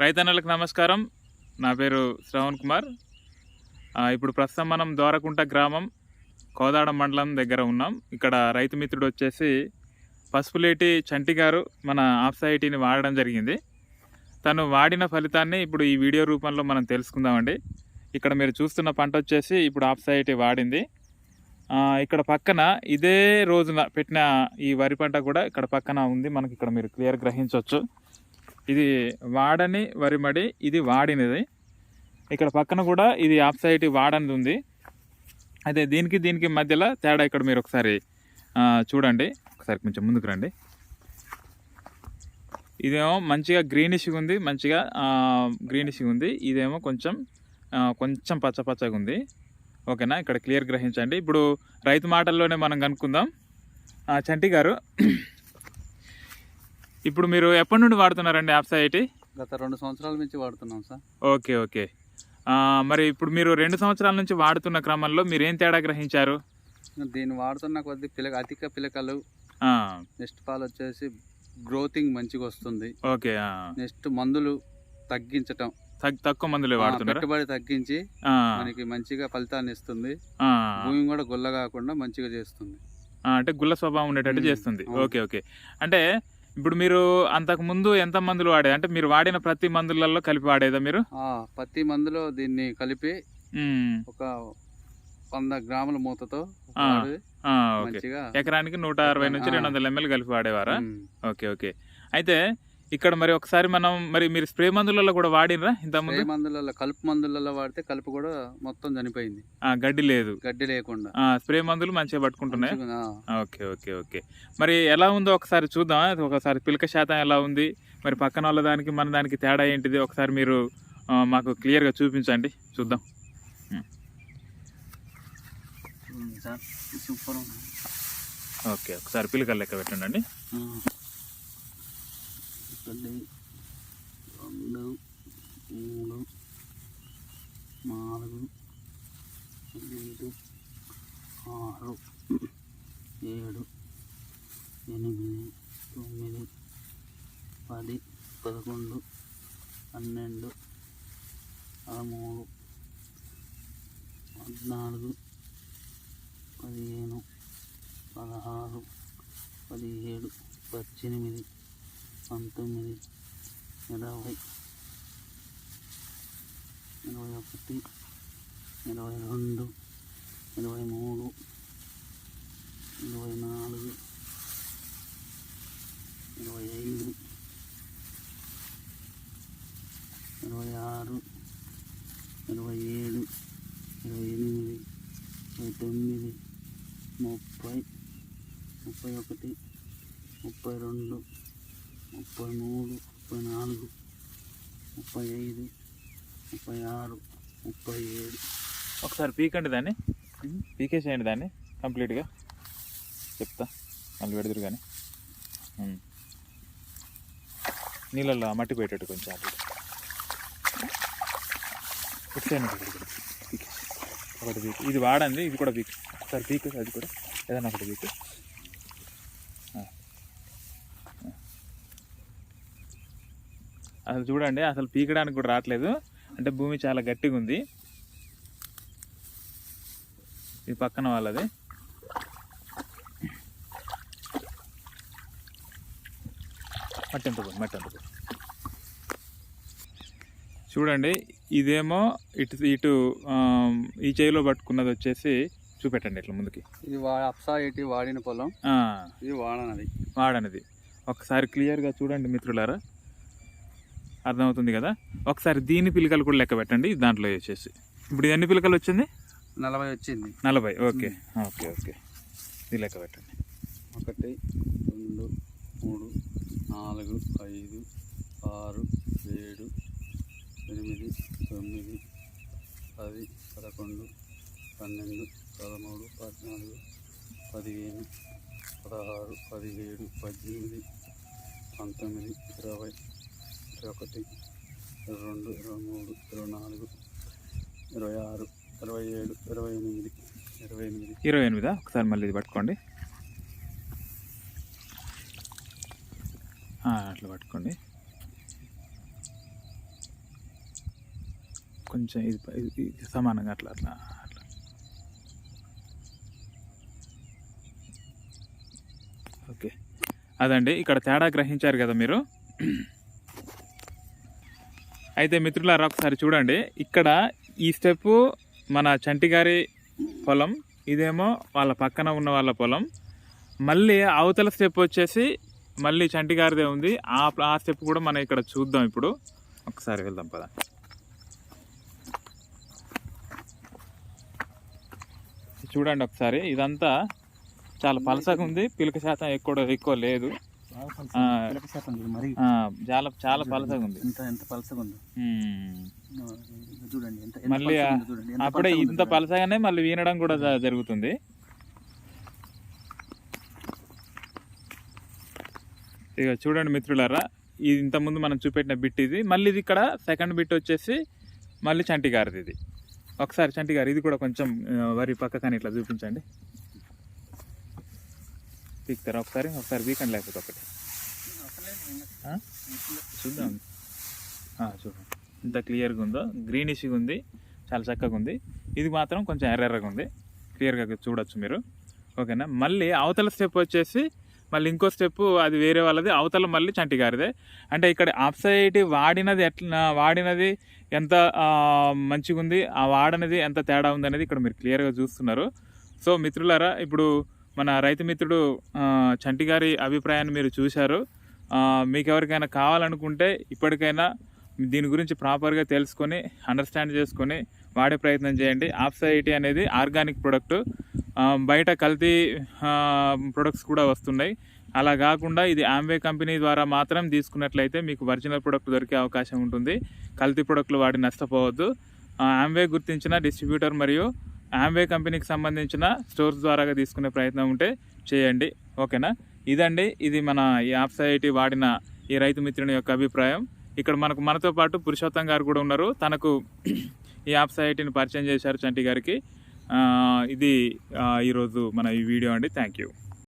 రైతన్నలకు నమస్కారం. నా పేరు శ్రవణ్ కుమార్. ఇప్పుడు ప్రస్తుతం మనం ద్వారకుంట గ్రామం కోదాడ మండలం దగ్గర ఉన్నాం. ఇక్కడ రైతు మిత్రుడు వచ్చేసి పసుపులేటి చంటి గారు మన ఆప్సైటీని వాడడం జరిగింది. తను వాడిన ఫలితాన్ని ఇప్పుడు ఈ వీడియో రూపంలో మనం తెలుసుకుందామండి. ఇక్కడ మీరు చూస్తున్న పంట వచ్చేసి ఇప్పుడు ఆప్సైటీ వాడింది. ఇక్కడ పక్కన ఇదే రోజున పెట్టిన ఈ వరి పంట కూడా ఇక్కడ పక్కన ఉంది. మనకి ఇక్కడ మీరు క్లియర్ గ్రహించవచ్చు. ఇది వాడని వరి మడి ఇది వాడినది. ఇక్కడ పక్కన కూడా ఇది ఆఫ్ సైడ్ వాడనిది ఉంది. అయితే దీనికి దీనికి మధ్యలో తేడా ఇక్కడ మీరు ఒకసారి చూడండి. ఒకసారి కొంచెం ముందుకు రండి. ఇదేమో మంచిగా గ్రీనిష్గా ఉంది మంచిగా గ్రీనిష్గా ఉంది. ఇదేమో కొంచెం కొంచెం పచ్చ పచ్చగా ఉంది. ఓకేనా? ఇక్కడ క్లియర్ గ్రహించండి. ఇప్పుడు రైతు మాటల్లోనే మనం కనుక్కుందాం. చంటి గారు ఇప్పుడు మీరు ఎప్పటి నుండి వాడుతున్నారండి యాప్సైటీ గత రెండు సంవత్సరాల నుంచి వాడుతున్నాం సార్. Okay okay. మరి ఇప్పుడు మీరు రెండు సంవత్సరాల నుంచి వాడుతున్న క్రమంలో మీరు ఏం తేడా గ్రహించారు? దీన్ని వాడుతున్న కొద్ది పిలక అధిక పిలకలు నెక్స్ట్ పాలు వచ్చేసి గ్రోతింగ్ మంచిగా వస్తుంది. ఓకే. నెక్స్ట్ మందులు తగ్గించటం. తగ్- తక్కువ మందులే వాడుతున్నారా? పెట్టుబడి తగ్గించి మనకి మంచిగా ఫలితాన్ని ఇస్తుంది. భూమి కూడా గుల్ల కాకుండా మంచిగా చేస్తుంది. అంటే గుల్ల స్వభావం ఉండేటట్టు చేస్తుంది. Okay okay. అంటే ఇప్పుడు మీరు అంతకు ముందు ఎంత మందులు వాడేది? అంటే మీరు వాడిన ప్రతి మందులలో కలిపి వాడేదా మీరు? ఆ పత్తి మందులో దీన్ని కలిపి ఒక వంద గ్రాముల మూతతో మంచిగా ఎకరానికి నూట అరవై నుంచి. రెండు వందల ఎంఎల్ కలిపి వాడేవారా? Okay okay. అయితే ఇక్కడ మరి ఒకసారి మనం మరి మీరు స్ప్రే మందులలో కూడా వాడినరా ఇంత స్ప్రే ముందు? మందులలో కలుపు మందులలో వాడితే కలుపు కూడా మొత్తం చనిపోయింది. గడ్డి లేదు. గడ్డి లేకుండా. ఆ, స్ప్రే మందులు మంచిగా పట్టుకుంటున్నాయి? Okay okay okay. మరి ఎలా ఉందో ఒకసారి చూద్దాం అది ఒకసారి పిలక శాతం ఎలా ఉంది? మరి పక్కన వాళ్ళ దానికి మన దానికి తేడా ఏంటిది? ఒకసారి మీరు మాకు క్లియర్గా చూపించండి. చూద్దాం. సూపర్. ఓకే ఒకసారి పిలకలు లెక్క పెట్టండి. ఆ. ఒకటి రెండు మూడు నాలుగు ఐదు ఆరు ఏడు ఎనిమిది తొమ్మిది పది పదకొండు పన్నెండు పదమూడు పద్నాలుగు పదిహేను పదహారు పదిహేడు పద్దెనిమిది. పంతొమ్మిది ఇరవై ఇరవై ఒకటి ఇరవై రెండు ఇరవై మూడు ఇరవై నాలుగు ఇరవై ఐదు ఇరవై ఆరు ఇరవై ఏడు ఇరవై ఎనిమిది ఇరవై తొమ్మిది ముప్పై ముప్పై ఒకటి ముప్పై రెండు ముప్పై మూడు ముప్పై నాలుగు ముప్పై ఐదు ముప్పై ఆరు ముప్పై ఏడు. ఒకసారి పీకండి దాన్ని. పీకేసేయండి దాన్ని కంప్లీట్గా. చెప్తా. మళ్ళీ పెడదురు కానీ. నీళ్ళల్లో మట్టి పెట్టేట్టు కొంచెం అటు. ఒకటి పీక్. ఇది వాడండి ఇది కూడా పీక్. ఒకసారి పీక్ అది కూడా. ఏదైనా ఒకటి పీక్ ఆ. ఆ. అసలు చూడండి అసలు పీకడానికి కూడా రావట్లేదు. అంటే భూమి చాలా గట్టిగా ఉంది. ఇది పక్కన వాళ్ళది. మట్టి ఎంత పోయి మట్టి ఎంత పోయి చూడండి ఇదేమో ఇటు ఇటు ఈ చేయిలో పట్టుకున్నది వచ్చేసి చూపెట్టండి ఇట్లా ముందుకి. ఇది అప్సా ఎయిటీ వాడిన పొలం. ఇది వాడనది. వాడనిది. ఒకసారి క్లియర్గా చూడండి మిత్రులారా. అర్థమవుతుంది కదా? ఒకసారి దీని పిలకలు కూడా లెక్క పెట్టండి దాంట్లో వేసేసి. ఇప్పుడు ఎన్ని పిలకలు వచ్చింది? నలభై వచ్చింది. నలభై ఓకే. Okay okay. ఇది లెక్క పెట్టండి. ఒకటి రెండు మూడు నాలుగు ఐదు ఆరు ఏడు ఎనిమిది తొమ్మిది పది పదకొండు పన్నెండు పదమూడు పద్నాలుగు పదిహేను పదహారు పదిహేడు పద్దెనిమిది పంతొమ్మిది ఇరవై ఇరవై ఒకటి ఇరవై రెండు ఇరవై మూడు ఇరవై నాలుగు ఇరవై ఆరు ఇరవై ఏడు ఇరవై ఎనిమిది ఇరవై ఎనిమిది. ఇరవై ఎనిమిదా? ఒకసారి మళ్ళీ ఇది పట్టుకోండి. అట్లా పట్టుకోండి. కొంచెం ఇది ఇది ఇది సమానంగా అట్లా అట్లా అట్లా. ఓకే. అదండి ఇక్కడ తేడా గ్రహించారు కదా మీరు? అయితే మిత్రులారా ఒకసారి చూడండి. ఇక్కడ ఈ స్టెప్ మన చంటిగారి పొలం ఇదేమో వాళ్ళ పక్కన ఉన్న వాళ్ళ పొలం. మళ్ళీ అవతల స్టెప్ వచ్చేసి మళ్ళీ చంటిగారిదే ఉంది. ఆ ఆ స్టెప్ కూడా మనం ఇక్కడ చూద్దాం ఇప్పుడు. ఒకసారి వెళ్దాం పద. చూడండి ఒకసారి. ఇదంతా చాలా పలసగా ఉంది. పిలక శాతం ఎక్కువ ఎక్కువ లేదు. చాలా చాలా పలసగా ఉంది. ఎంత ఎంత పలసగా ఉందో. చూడండి. ఎంత మళ్ళీ అప్పుడే ఇంత. పలసగానే మళ్ళీ వీనడం కూడా జరుగుతుంది. ఇక చూడండి మిత్రులారా ఇది ఇంతకుముందు మనం చూపెట్టిన బిట్ ఇది. మళ్ళీ ఇది ఇక్కడ సెకండ్ బిట్ వచ్చేసి మళ్ళీ చంటి గారిది ఇది. ఒకసారి చంటి గారు ఇది కూడా కొంచెం వరి పక్కకని ఇట్లా చూపించండి. పీక్తారా ఒకసారి? ఒకసారి వీకండి లేకపోతే ఒకటి. చూద్దాం. చూద్దాం. చూడండి ఇంత క్లియర్గా ఉందో? గ్రీనిష్గా ఉంది. చాలా చక్కగా ఉంది. ఇది మాత్రం కొంచెం ఎర్రెర్రగా ఉంది. క్లియర్గా చూడొచ్చు మీరు. ఓకేనా? మళ్ళీ అవతల స్టెప్ వచ్చేసి మళ్ళీ ఇంకో స్టెప్ అది వేరే వాళ్ళది. అవతల మళ్ళీ చంటి గారిదే. అంటే ఇక్కడ ఆప్సైట్ వాడినది ఎట్లా వాడినది ఎంత మంచిగా ఉంది ఆ వాడనది ఎంత తేడా ఉంది అనేది ఇక్కడ మీరు క్లియర్గా చూస్తున్నారు. సో మిత్రులారా ఇప్పుడు మన రైతు మిత్రుడు చంటి గారి అభిప్రాయాన్ని మీరు చూశారు. మీకు ఎవరికైనా కావాలనుకుంటే ఇప్పటికైనా దీని గురించి ప్రాపర్గా తెలుసుకొని అండర్స్టాండ్ చేసుకొని వాడే ప్రయత్నం చేయండి. ఆప్సైటీ అనేది ఆర్గానిక్ ప్రొడక్ట్. బయట కల్తీ ప్రొడక్ట్స్ కూడా వస్తున్నాయి. అలా కాకుండా ఇది ఆంబే కంపెనీ ద్వారా మాత్రం తీసుకున్నట్లయితే మీకు ఒరిజినల్ ప్రొడక్ట్ దొరికే అవకాశం ఉంటుంది. కల్తీ ప్రొడక్ట్లు వాడి నష్టపోవద్దు. ఆంబే గుర్తించిన డిస్ట్రిబ్యూటర్ మరియు ఆంబే కంపెనీకి సంబంధించిన స్టోర్స్ ద్వారా తీసుకునే ప్రయత్నం ఉంటే చేయండి. ఓకేనా? ఇదండి. ఇది మన ఈ ఆప్సైటీ వాడిన ఈ రైతు మిత్రుని యొక్క అభిప్రాయం. ఇక్కడ మనకు మనతో పాటు పురుషోత్తం గారు కూడా ఉన్నారు. తనకు ఈ ఆప్సైటీని పరిచయం చేశారు చంటి గారికి. ఇది ఈరోజు మన ఈ వీడియో అండి. Thank you